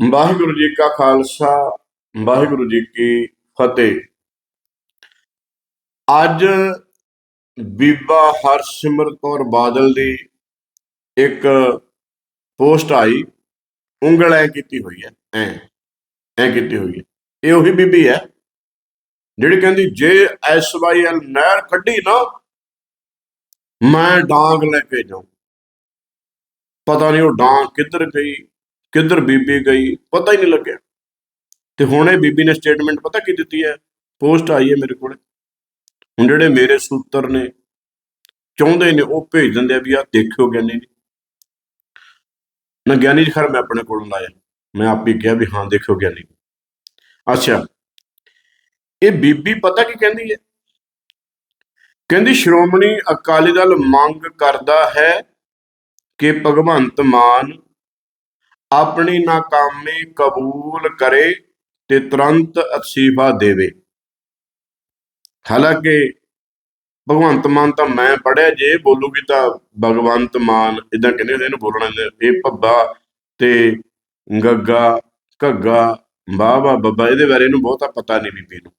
ਵਾਹਿਗੁਰੂ ਜੀ ਕਾ ਖਾਲਸਾ, ਵਾਹਿਗੁਰੂ ਜੀ ਕੀ ਫਤਿਹ। ਅੱਜ ਬੀਬਾ ਹਰਸਿਮਰਤ ਕੌਰ ਬਾਦਲ ਦੀ ਇੱਕ ਪੋਸਟ ਆਈ, ਉਂਗਲ ਐ ਕੀਤੀ ਹੋਈ ਹੈ ਐ ਐ ਕੀਤੀ ਹੋਈ ਹੈ ਇਹ ਉਹੀ ਬੀਬੀ ਹੈ ਜਿਹੜੀ ਕਹਿੰਦੀ, ਜੇ ਐਸਵਾਈਐਲ ਨਹਿਰ ਕੱਢੀ ਨਾ, ਮੈਂ ਡਾਂਗ ਲੈ ਕੇ ਜਾਉਂ ਪਤਾ ਨਹੀਂ ਉਹ ਡਾਂਗ ਕਿੱਧਰ ਗਈ ਕਿੱਧਰ ਬੀਬੀ ਗਈ, ਪਤਾ ਹੀ ਨਹੀਂ ਲੱਗਿਆ। ਤੇ ਹੁਣ ਇਹ ਬੀਬੀ ਨੇ ਸਟੇਟਮੈਂਟ ਪਤਾ ਕੀ ਦਿੱਤੀ ਹੈ? ਪੋਸਟ ਆਈ ਹੈ ਮੇਰੇ ਕੋਲ। ਹੁਣ ਜਿਹੜੇ ਮੇਰੇ ਸੂਤਰ ਨੇ, ਚਾਹੁੰਦੇ ਨੇ, ਉਹ ਭੇਜ ਦਿੰਦੇ ਆ ਵੀ ਆ ਦੇਖਿਓ ਗਿਆਨੀ ਜੀ। ਨਾ ਗਿਆਨੀ ਜੀ ਖਰ ਮੈਂ ਆਪਣੇ ਕੋਲੋਂ ਲਾਇਆ ਮੈਂ ਆਪ ਹੀ ਕਿਹਾ ਵੀ ਹਾਂ, ਦੇਖਿਓ ਗਿਆਨੀ ਅੱਛਾ। ਇਹ ਬੀਬੀ ਪਤਾ ਕੀ ਕਹਿੰਦੀ ਹੈ? ਕਹਿੰਦੀ, ਸ਼੍ਰੋਮਣੀ ਅਕਾਲੀ ਦਲ ਮੰਗ ਕਰਦਾ ਹੈ ਕਿ ਭਗਵੰਤ ਮਾਨ ਆਪਣੀ ਨਾਕਾਮੀ ਕਬੂਲ ਕਰੇ ਤੇ ਤੁਰੰਤ ਅਸੀਫਾ ਦੇਵੇ। ਹਾਲਾਂਕਿ ਭਗਵੰਤ ਮਾਨ ਤਾਂ ਮੈਂ ਪੜਿਆ ਜੇ ਬੋਲੂਗੀ ਤਾਂ ਭਗਵੰਤ ਮਾਨ ਇਦਾਂ ਕਹਿੰਦੇ ਹੁੰਦੇ ਇਹਨੂੰ ਬੋਲਣਾ ਇਹ ਭੱਬਾ ਤੇ ਗੱਗਾ, ਘੱਗਾ ਬਾਬਾ ਬੱਬਾ, ਇਹਦੇ ਬਾਰੇ ਇਹਨੂੰ ਬਹੁਤਾ ਪਤਾ ਨਹੀਂ ਬੀਬੀ ਨੂੰ।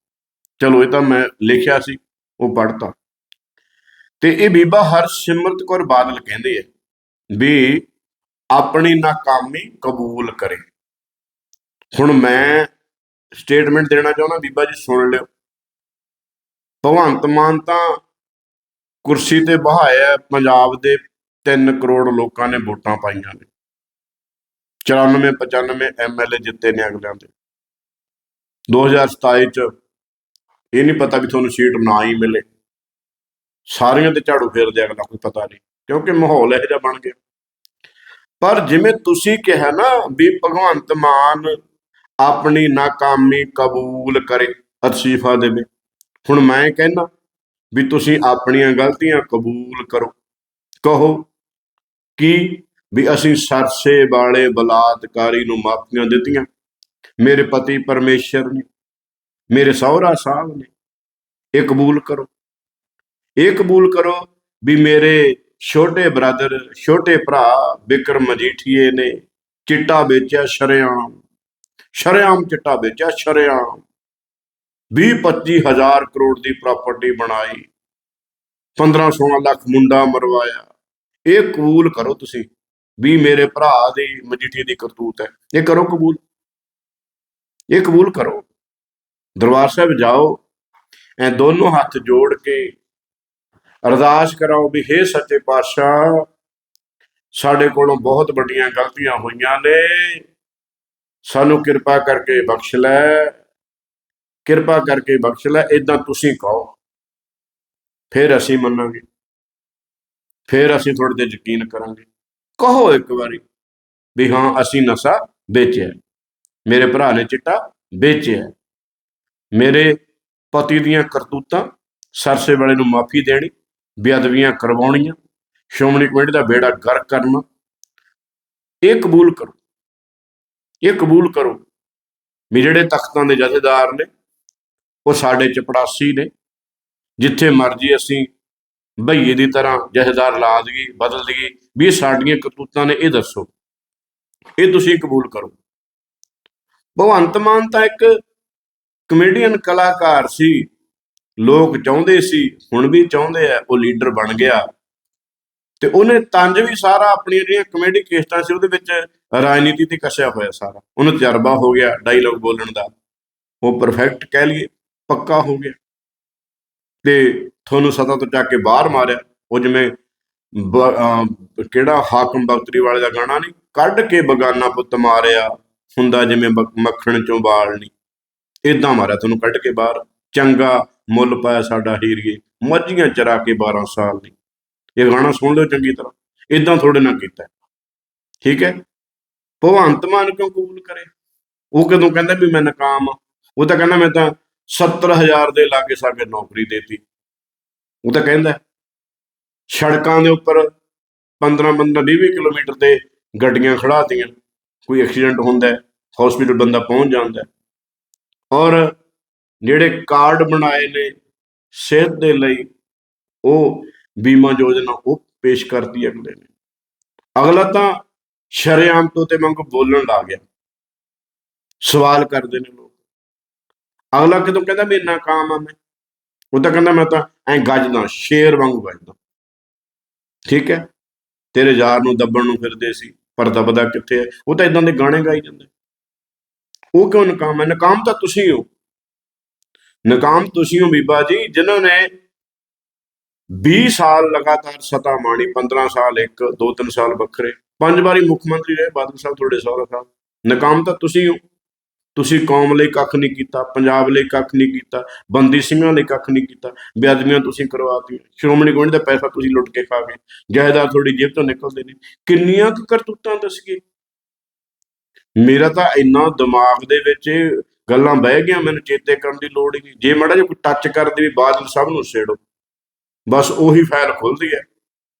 ਚਲੋ, ਇਹ ਤਾਂ ਮੈਂ ਲਿਖਿਆ ਸੀ, ਉਹ ਪੜਤਾ ਤੇ ਇਹ ਬੀਬਾ ਹਰਸਿਮਰਤ ਕੌਰ ਬਾਦਲ ਕਹਿੰਦੇ ਆ ਵੀ ਆਪਣੀ ਨਾਕਾਮੀ ਕਬੂਲ ਕਰੇ। ਹੁਣ ਮੈਂ ਸਟੇਟਮੈਂਟ ਦੇਣਾ ਚਾਹੁੰਦਾ, ਬੀਬਾ ਜੀ ਸੁਣ ਲਿਓ। ਭਗਵੰਤ ਮਾਨ ਤਾਂ ਕੁਰਸੀ ਤੇ ਬਹਾਇਆ ਪੰਜਾਬ ਦੇ 3 ਕਰੋੜ ਲੋਕਾਂ ਨੇ ਵੋਟਾਂ ਪਾਈਆਂ ਨੇ। 94 95 ਐਮਐਲਏ ਜਿੱਤੇ ਨੇ ਅਗਲਿਆਂ ਦੇ। 2027 ਚ ਇਹ ਨਹੀਂ ਪਤਾ ਵੀ ਤੁਹਾਨੂੰ ਸੀਟ ਨਾ ਹੀ ਮਿਲੇ। ਸਾਰੀਆਂ ਤੇ ਝਾੜੂ ਫੇਰਦੇ ਅਗਲਾ ਕੋਈ ਪਤਾ ਨਹੀਂ। ਕਿਉਂਕਿ ਮਾਹੌਲ ਇਹੋ ਜਿਹਾ ਬਣ ਗਿਆ। ਪਰ ਜਿਵੇਂ ਤੁਸੀਂ ਕਿਹਾ ਨਾ ਵੀ ਭਗਵੰਤ ਮਾਨ ਆਪਣੀ ਨਾਕਾਮੀ ਕਬੂਲ ਕਰੇ ਅਸੀਫਾ ਦੇਵੇ, ਹੁਣ ਮੈਂ ਕਹਿੰਦਾ ਵੀ ਤੁਸੀਂ ਆਪਣੀਆਂ ਗਲਤੀਆਂ ਕਬੂਲ ਕਰੋ। ਕਹੋ ਕਿ ਵੀ ਅਸੀਂ ਸਰਸੇ ਵਾਲੇ ਬਲਾਤਕਾਰੀ ਨੂੰ ਮਾਫੀਆਂ ਦਿੱਤੀਆਂ। ਮੇਰੇ ਪਤੀ ਪਰਮੇਸ਼ਰ ਨੇ, ਮੇਰੇ ਸਹੁਰਾ ਸਾਹਿਬ ਨੇ ਇਹ ਕਬੂਲ ਕਰੋ। ਇਹ ਕਬੂਲ ਕਰੋ ਵੀ ਮੇਰੇ ਛੋਟੇ ਬ੍ਰਦਰ, ਛੋਟੇ ਭਰਾ ਵਿਕਰਮ ਮਜੀਠੀਏ ਨੇ ਚਿੱਟਾ ਵੇਚਿਆ ਸ਼ਰੇਆਮ। ਸ਼ਰੇਆਮ ਚਿੱਟਾ ਵੇਚਿਆ ਸ਼ਰੇਆਮ। 20 25 ਹਜ਼ਾਰ ਕਰੋੜ ਦੀ ਪ੍ਰਾਪਰਟੀ ਬਣਾਈ। 15 16 ਲੱਖ ਮੁੰਡਾ ਮਰਵਾਇਆ। ਇਹ ਕਬੂਲ ਕਰੋ ਤੁਸੀਂ ਵੀ ਮੇਰੇ ਭਰਾ ਦੀ ਮਜੀਠੀ ਦੀ ਕਰਤੂਤ ਹੈ। ਇਹ ਕਰੋ ਕਬੂਲ। ਇਹ ਕਬੂਲ ਕਰੋ। ਦਰਬਾਰ ਸਾਹਿਬ ਜਾਓ। ਐ ਦੋਨੋਂ ਹੱਥ ਜੋੜ ਕੇ ਅਰਦਾਸ ਕਰਾਓ ਵੀ ਹੇ ਸੱਚੇ ਪਾਤਸ਼ਾਹ, ਸਾਡੇ ਕੋਲੋਂ ਬਹੁਤ ਵੱਡੀਆਂ ਗਲਤੀਆਂ ਹੋਈਆਂ ਨੇ। ਸਾਨੂੰ ਕਿਰਪਾ ਕਰਕੇ ਬਖਸ਼ ਲੈ, ਕਿਰਪਾ ਕਰਕੇ ਬਖਸ਼ ਲੈ ਇਦਾਂ ਤੁਸੀਂ ਕਹੋ। ਫਿਰ ਅਸੀਂ ਮੰਨਾਂਗੇ। ਫਿਰ ਅਸੀਂ ਤੁਹਾਡੇ ਤੇ ਯਕੀਨ ਕਰਾਂਗੇ। ਕਹੋ ਇੱਕ ਵਾਰੀ ਵੀ ਹਾਂ, ਅਸੀਂ ਨਸ਼ਾ ਵੇਚਿਆ। ਮੇਰੇ ਭਰਾ ਨੇ ਚਿੱਟਾ ਵੇਚਿਆ। ਮੇਰੇ ਪਤੀ ਦੀਆਂ ਕਰਤੂਤਾਂ ਸਰਸੇ ਵਾਲੇ ਨੂੰ ਮਾਫੀ ਦੇਣੀ। ਬੇਅਦਬੀਆਂ ਕਰਵਾਉਣੀਆਂ, ਸ਼੍ਰੋਮਣੀ ਕਮੇਟੀ ਦਾ ਬੇੜਾ ਗਰਕ ਕਰਨਾ। ਇਹ ਕਬੂਲ ਕਰੋ। ਇਹ ਕਬੂਲ ਕਰੋ। ਵੀ ਜਿਹੜੇ ਤਖਤਾਂ ਦੇ ਜਥੇਦਾਰ ਨੇ, ਉਹ ਸਾਡੇ ਚਪੜਾਸੀ ਨੇ। ਜਿੱਥੇ ਮਰਜ਼ੀ ਅਸੀਂ ਭਈਏ ਦੀ ਤਰ੍ਹਾਂ ਜਥੇਦਾਰ ਲਾ ਦਈਏ, ਬਦਲ ਦਈਏ, ਵੀ ਇਹ ਸਾਡੀਆਂ ਕਰਤੂਤਾਂ ਨੇ, ਇਹ ਦੱਸੋ। ਇਹ ਤੁਸੀਂ ਕਬੂਲ ਕਰੋ। ਭਗਵੰਤ ਮਾਨ ਤਾਂ ਇੱਕ ਕਮੇਡੀਅਨ ਕਲਾਕਾਰ ਸੀ। ਲੋਕ ਚਾਹੁੰਦੇ ਸੀ, ਹੁਣ ਵੀ ਚਾਹੁੰਦੇ ਆ, ਉਹ ਲੀਡਰ ਬਣ ਗਿਆ। ਤੇ ਉਹਨੇ ਤੰਜ ਵੀ ਸਾਰਾ ਆਪਣੀਆਂ ਜਿਹੜੀਆਂ ਕਮੇਡੀ ਕੇਸਟਾਂ ਸੀ, ਉਹਦੇ ਵਿੱਚ ਰਾਜਨੀਤੀ ਤੇ ਕੱਸਿਆ ਹੋਇਆ ਸਾਰਾ। ਉਹਨੂੰ ਤਜਰਬਾ ਹੋ ਗਿਆ ਡਾਇਲੌਗ ਬੋਲਣ ਦਾ। ਉਹ ਪਰਫੈਕਟ ਕਹਿ ਲਈਏ, ਪੱਕਾ ਹੋ ਗਿਆ। ਤੇ ਤੁਹਾਨੂੰ ਸਤਾ ਤੋਂ ਚੱਕ ਕੇ ਬਾਹਰ ਮਾਰਿਆ। ਉਹ ਜਿਵੇਂ ਕਿਹੜਾ ਹਾਕਮ ਬਖਤਰੀ ਵਾਲੇ ਦਾ ਗਾਣਾ ਨਹੀਂ, ਕੱਢ ਕੇ ਬਗਾਨਾ ਪੁੱਤ ਮਾਰਿਆ, ਹੁੰਦਾ ਜਿਵੇਂ ਬ- ਮੱਖਣ ਚੋਂ ਵਾਲ ਨਹੀਂ। ਇਦਾਂ ਮਾਰਿਆ, ਤੁਹਾਨੂੰ ਕੱਢ ਕੇ ਬਾਹਰ। ਚੰਗਾ ਮੁੱਲ ਪਾਇਆ ਸਾਡਾ ਹੀਰੀਏ ਮੱਝੀਆਂ ਚਰਾ ਕੇ 12 ਸਾਲ ਦੀ। ਇਹ ਗਾਣਾ ਸੁਣ ਲਿਓ ਚੰਗੀ ਤਰ੍ਹਾਂ। ਇਦਾਂ ਥੋੜੇ ਨਾ ਕੀਤਾ। ਠੀਕ ਹੈ? ਭਗਵੰਤ ਮਾਨ ਕਿਉਂ ਕਬੂਲ ਕਰੇ? ਉਹ ਕਦੋਂ ਕਹਿੰਦਾ ਵੀ ਮੈਂ ਨਕਾਮ ਆ ਉਹ ਤਾਂ ਕਹਿੰਦਾ ਮੈਂ ਤਾਂ 70000 ਦੇ ਲਾਗੇ ਸਾਗੇ ਨੌਕਰੀ ਦੇਤੀ। ਉਹ ਤਾਂ ਕਹਿੰਦਾ, ਸੜਕਾਂ ਦੇ ਉੱਪਰ 15 15 20 ਕਿਲੋਮੀਟਰ ਤੇ ਗੱਡੀਆਂ ਖੜਾਤੀਆਂ ਕੋਈ ਐਕਸੀਡੈਂਟ ਹੁੰਦਾ ਹੈ ਹਸਪੀਟਲ ਬੰਦਾ ਪਹੁੰਚ ਜਾਂਦਾ ਔਰ ਜਿਹੜੇ ਕਾਰਡ ਬਣਾਏ ਨੇ ਸਿਹਤ ਦੇ ਲਈ, ਉਹ ਬੀਮਾ ਯੋਜਨਾ ਉਹ ਪੇਸ਼ ਕਰਤੀ ਅਗਲੇ ਨੇ। ਅਗਲਾ ਤਾਂ ਸ਼ਰੇਆਮ ਤੋਂ ਤੇ ਮੰਗ ਬੋਲਣ ਲੱਗ ਗਿਆ। ਸਵਾਲ ਕਰਦੇ ਨੇ ਲੋਕ। ਅਗਲਾ ਕਿਦੋਂ ਕਹਿੰਦਾ ਵੀ ਨਾਕਾਮ ਆ ਮੈਂ? ਉਹ ਤਾਂ ਕਹਿੰਦਾ ਮੈਂ ਤਾਂ ਐ ਗੱਜਦਾ, ਸ਼ੇਰ ਵਾਂਗੂ ਗੱਜਦਾ। ਠੀਕ ਹੈ? ਤੇਰੇ ਯਾਰ ਨੂੰ ਦੱਬਣ ਨੂੰ ਫਿਰਦੇ ਸੀ, ਪਰ ਦੱਬਦਾ ਕਿੱਥੇ ਹੈ? ਉਹ ਤਾਂ ਇਦਾਂ ਦੇ ਗਾਣੇ ਗਾਈ ਜਾਂਦੇ। ਉਹ ਕਿਉਂ ਨਕਾਮ ਹੈ? ਨਕਾਮ ਤਾਂ ਤੁਸੀਂ ਹੋ। ਨਕਾਮ ਤੁਸੀਂ ਹੋ ਬੀਬਾ ਜੀ, ਜਿਨ੍ਹਾਂ ਨੇ 20 ਸਾਲ ਲਗਾਤਾਰ ਸਤਾ ਮਾਣੀ 15 ਸਾਲ ਇੱਕ 2-3 ਸਾਲ ਵੱਖਰੇ। ਪੰਜ ਵਾਰੀ ਮੁੱਖ ਮੰਤਰੀ ਰਹੇ, ਬਾਦਲ ਸਾਹਿਬ ਤੁਹਾਡੇ ਸਹੁਰਾ ਸਾਹਿਬ ਨਕਾਮ ਤਾਂ ਤੁਸੀਂ ਹੋ। ਤੁਸੀਂ ਕੌਮ ਲਈ ਕੱਖ ਨਹੀਂ ਕੀਤਾ, ਪੰਜਾਬ ਲਈ ਕੱਖ ਨਹੀਂ ਕੀਤਾ, ਬੰਦੀ ਸਿੰਘਾਂ ਲਈ ਕੱਖ ਨਹੀਂ ਕੀਤਾ, ਬੇਅਦਬੀਆਂ ਤੁਸੀਂ ਕਰਵਾਤੀਆਂ ਸ਼੍ਰੋਮਣੀ ਗੁਰਦੁਆਰੇ ਦਾ ਪੈਸਾ ਤੁਸੀਂ ਲੁੱਟ ਕੇ ਖਾ ਗਏ। ਜਾਇਦਾਦ ਤੁਹਾਡੀ ਜੇਬ ਤੋਂ ਨਿਕਲਦੇ ਨੇ ਕਿੰਨੀਆਂ ਕੁ ਕਰਤੂਤਾਂ ਦੱਸ ਗਏ ਮੇਰਾ ਤਾਂ ਇੰਨਾ ਦਿਮਾਗ ਦੇ ਵਿੱਚ ਗੱਲਾਂ ਬਹਿ ਗਈਆਂ, ਮੈਨੂੰ ਚੇਤੇ ਕਰਨ ਦੀ ਲੋੜ ਹੀ ਨਹੀਂ। ਜੇ ਮਾੜਾ ਜਿਹਾ ਕੋਈ ਟੱਚ ਕਰਦੇ ਵੀ ਬਾਦਲ ਸਭ ਨੂੰ ਛੇੜੋ, ਬਸ ਉਹੀ ਫਾਈਲ ਖੁੱਲਦੀ ਹੈ।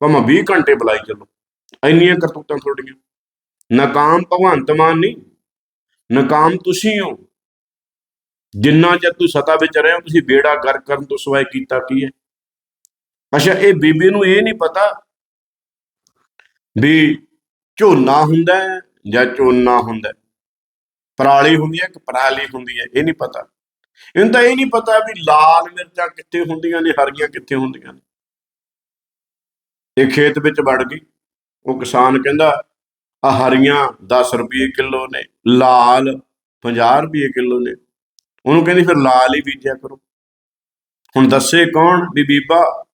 ਭਾਵੇਂ 20 ਘੰਟੇ ਬੁਲਾਈ ਚੱਲੋ, ਇੰਨੀਆਂ ਕਰਤੂਤਾਂ ਤੁਹਾਡੀਆਂ। ਨਾਕਾਮ ਭਗਵੰਤ ਮਾਨ ਨਹੀਂ, ਨਾਕਾਮ ਤੁਸੀਂ ਹੋ। ਜਿੰਨਾ ਚਿਰ ਤੁਸੀਂ ਸਤਾ ਵਿੱਚ ਰਹੇ ਹੋ, ਤੁਸੀਂ ਬੇੜਾ ਗਰ ਕਰਨ ਤੋਂ ਸਿਵਾਏ ਕੀਤਾ ਕੀ ਹੈ? ਅੱਛਾ, ਇਹ ਬੀਬੀ ਨੂੰ ਇਹ ਨਹੀਂ ਪਤਾ ਵੀ ਝੋਨਾ ਹੁੰਦਾ ਜਾਂ ਝੋਨਾ ਹੁੰਦਾ ਪਰਾਲੀ ਹੁੰਦੀ ਹੈ ਕਿ ਪਰਾਲੀ ਹੁੰਦੀ ਹੈ, ਇਹ ਨਹੀਂ ਪਤਾ। ਇਹਨੂੰ ਤਾਂ ਇਹ ਨਹੀਂ ਪਤਾ ਵੀ ਲਾਲ ਮਿਰਚਾਂ ਕਿੱਥੇ ਹੁੰਦੀਆਂ ਨੇ, ਹਰੀਆਂ ਕਿੱਥੇ ਹੁੰਦੀਆਂ ਨੇ। ਇਹ ਖੇਤ ਵਿੱਚ ਵੜ ਗਈ। ਉਹ ਕਿਸਾਨ ਕਹਿੰਦਾ, ਆ ਹਰੀਆਂ 10 ਰੁਪਏ ਕਿਲੋ ਨੇ, ਲਾਲ 50 ਰੁਪਏ ਕਿਲੋ ਨੇ। ਉਹਨੂੰ ਕਹਿੰਦੀ, ਫਿਰ ਲਾਲ ਹੀ ਬੀਜਿਆ ਕਰੋ। ਹੁਣ ਦੱਸੇ ਕੌਣ ਵੀ ਬੀਬਾ,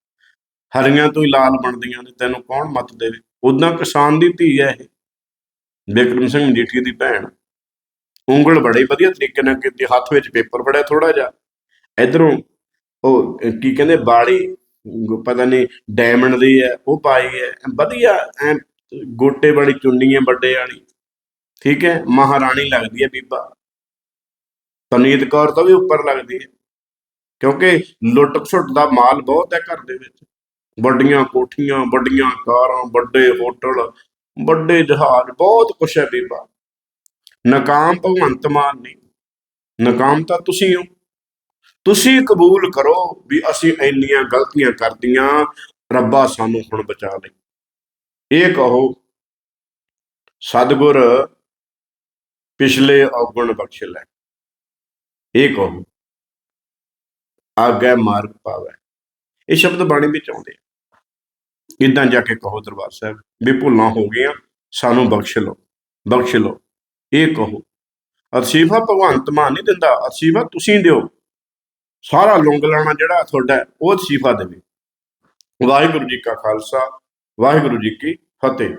ਹਰੀਆਂ ਤੋਂ ਹੀ ਲਾਲ ਬਣਦੀਆਂ ਨੇ, ਤੈਨੂੰ ਕੌਣ ਮਤ ਦੇਵੇ ਉਦਾਂ ਕਿਸਾਨ ਦੀ ਧੀ ਹੈ ਇਹ। ਬਿਕਰਮ ਸਿੰਘ ਮਜੀਠੀ ਦੀ ਭੈਣ। ਉਂਗਲ ਬੜੇ ਵਧੀਆ ਤਰੀਕੇ ਨਾਲ ਕੀਤੀ, ਹੱਥ ਵਿੱਚ ਪੇਪਰ ਫੜਿਆ ਥੋੜਾ ਜਿਹਾ। ਇਧਰੋਂ ਉਹ ਕੀ ਕਹਿੰਦੇ ਬਾੜੀ ਪਤਾ ਨਹੀਂ ਡਾਇਮੰਡ ਦੀ ਹੈ, ਉਹ ਪਾਈ ਹੈ। ਵਧੀਆ, ਐ ਗੋਟੇ ਵਾਲੀ ਚੁੰਨੀ ਹੈ, ਵੱਡੇ ਵਾਲੀ। ਠੀਕ ਹੈ, ਮਹਾਰਾਣੀ ਲੱਗਦੀ ਹੈ ਬੀਬਾ। ਪਨੀਤ ਕੌਰ ਤੋਂ ਵੀ ਉੱਪਰ ਲੱਗਦੀ ਹੈ। ਕਿਉਂਕਿ ਲੁੱਟ ਖਸੁੱਟ ਦਾ ਮਾਲ ਬਹੁਤ ਹੈ ਘਰ ਦੇ ਵਿੱਚ। ਵੱਡੀਆਂ ਕੋਠੀਆਂ, ਵੱਡੀਆਂ ਕਾਰਾਂ, ਵੱਡੇ ਹੋਟਲ, ਵੱਡੇ ਜਹਾਜ਼, ਬਹੁਤ ਕੁਛ ਹੈ ਬੀਬਾ। ਨਾਕਾਮ ਭਗਵੰਤ ਮਾਨ ਨਹੀਂ ਨਾਕਾਮ ਤਾਂ ਤੁਸੀਂ ਹੋ। ਤੁਸੀਂ ਕਬੂਲ ਕਰੋ ਵੀ ਅਸੀਂ ਇੰਨੀਆਂ ਗਲਤੀਆਂ ਕਰਦੀਆਂ, ਰੱਬਾ ਸਾਨੂੰ ਹੁਣ ਬਚਾ ਲਈ ਇਹ ਕਹੋ, ਸਤਿਗੁਰ ਪਿਛਲੇ ਔਗਣ ਬਖਸ਼ ਲੈ। ਇਹ ਕਹੋ, ਆਗੇ ਮਾਰਗ ਪਾਵੇ। ਇਹ ਸ਼ਬਦ ਬਾਣੀ ਵਿੱਚ ਆਉਂਦੇ ਆ। ਇਦਾਂ ਜਾ ਕੇ ਕਹੋ ਦਰਬਾਰ ਸਾਹਿਬ, ਵੀ ਭੁੱਲਾਂ ਹੋ ਗਈਆਂ, ਸਾਨੂੰ ਬਖਸ਼ ਲਓ ਬਖਸ਼ ਲਓ। ਇਹ ਕਹੋ। ਅਸੀਫਾ ਭਗਵੰਤ ਮਾਨ ਨਹੀਂ ਦਿੰਦਾ। ਅਸੀਫਾ ਤੁਸੀਂ ਦਿਓ। ਸਾਰਾ ਲੁੰਗ ਲਾਣਾ ਜਿਹੜਾ ਤੁਹਾਡਾ ਉਹ ਅਸੀਫਾ ਦੇਵੇ। ਵਾਹਿਗੁਰੂ ਜੀ ਕਾ ਖਾਲਸਾ, ਵਾਹਿਗੁਰੂ ਜੀ ਕੀ ਫਤਿਹ।